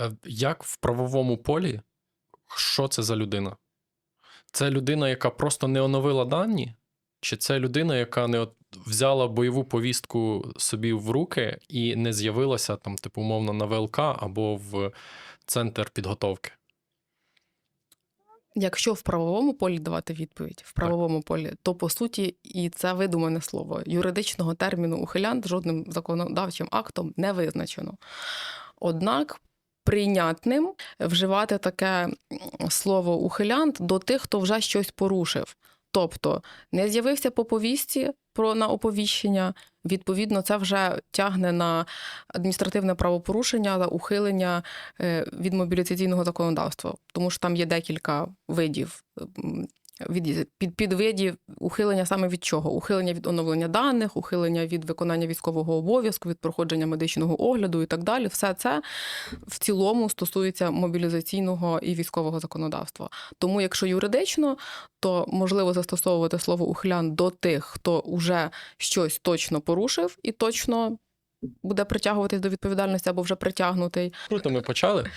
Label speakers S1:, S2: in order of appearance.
S1: Е, Як в правовому полі, що це за людина? Це людина, яка просто не оновила дані, чи це людина, яка не от взяла бойову повістку собі в руки і не з'явилася там, типу, умовно, на ВЛК або в центр підготовки?
S2: Якщо в правовому полі давати відповідь, в правовому полі, то по суті, і це видумане слово. Юридичного терміну ухилянт жодним законодавчим актом не визначено. Однак прийнятним вживати таке слово ухилянт до тих, хто вже щось порушив. Тобто не з'явився по повістці про на оповіщення. Відповідно, це вже тягне на адміністративне правопорушення та ухилення е, від мобілізаційного законодавства, тому що там є декілька видів. Від під, підвидів ухилення саме від чого? Ухилення від оновлення даних, ухилення від виконання військового обов'язку, від проходження медичного огляду і так далі. Все це в цілому стосується мобілізаційного і військового законодавства. Тому, якщо юридично, то можливо застосовувати слово ухилян до тих, хто вже щось точно порушив і точно буде притягуватись до відповідальності або вже притягнутий.
S1: Круто, ми почали.